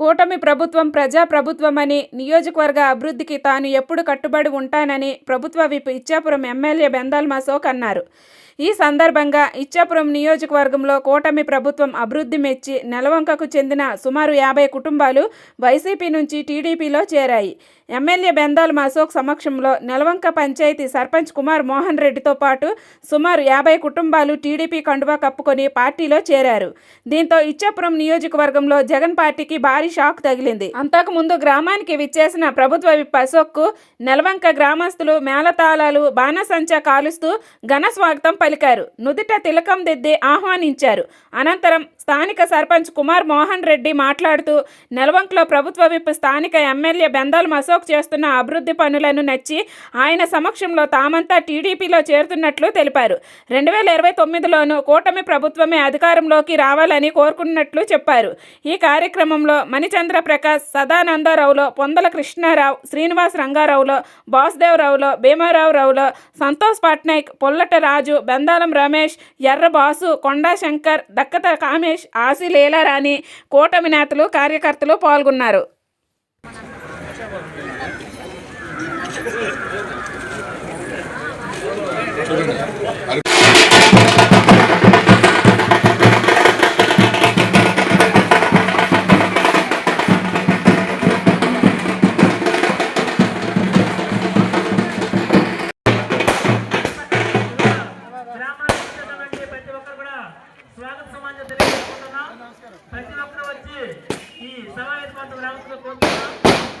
కూటమి ప్రభుత్వం ప్రజా ప్రభుత్వమని నియోజకవర్గ అభివృద్ధికి తాను ఎప్పుడు కట్టుబడి ఉంటానని ప్రభుత్వ విప్ ఇచ్చాపురం ఎమ్మెల్యే బెందాల్ అశోక్ అన్నారు. ఈ సందర్భంగా ఇచ్చాపురం నియోజకవర్గంలో కూటమి ప్రభుత్వం అభివృద్ధి మెచ్చి నెలవంకకు చెందిన సుమారు యాభై కుటుంబాలు వైసీపీ నుంచి టీడీపీలో చేరాయి. ఎమ్మెల్యే బెందాల్ అశోక్ సమక్షంలో నెలవంక పంచాయతీ సర్పంచ్ కుమార్ మోహన్ రెడ్డితో పాటు సుమారు యాభై కుటుంబాలు టీడీపీ కండువా కప్పుకొని పార్టీలో చేరారు. దీంతో ఇచ్చాపురం నియోజకవర్గంలో జగన్ పార్టీకి భారీ షాక్ తగిలింది. అంతకుముందు గ్రామానికి విచ్చేసిన ప్రభుత్వ విప్ అశోక్కు నెలవంక గ్రామస్తులు మేళతాళాలు బాణసంచా కాలుస్తూ ఘన స్వాగతం పలికారు. నుదిట తిలకం దిద్ది ఆహ్వానించారు. అనంతరం స్థానిక సర్పంచ్ కుమార్ మోహన్ రెడ్డి మాట్లాడుతూ నెలవంకలో ప్రభుత్వ విప్ స్థానిక ఎమ్మెల్యే బెందాల్ అశోక్ చేస్తున్న అభివృద్ధి పనులను నచ్చి ఆయన సమక్షంలో తామంతా టీడీపీలో చేరుతున్నట్లు తెలిపారు. రెండు వేల ఇరవై తొమ్మిదిలోనూ కూటమి ప్రభుత్వమే అధికారంలోకి రావాలని కోరుకున్నట్లు చెప్పారు. ఈ కార్యక్రమంలో మణిచంద్ర ప్రకాష్ సదానందరావులో పొందల కృష్ణారావు శ్రీనివాస్ రంగారావులో బాసుదేవరావులో భీమారావు రావులో సంతోష్ పట్నాయక్ పొల్లట రాజు బెందాలం రమేష్ ఎర్ర బాసు కొండా శంకర్ దక్కత కామేష్ ఆశీ లీలారాణి కూటమి నేతలు కార్యకర్తలు పాల్గొన్నారు. స్వాగత సమాజం తెలియజేసుకుంటున్నా. ప్రతి ఒక్కరు వచ్చి ఈ సమావేశం గ్రామంలో కోరుతున్నాం.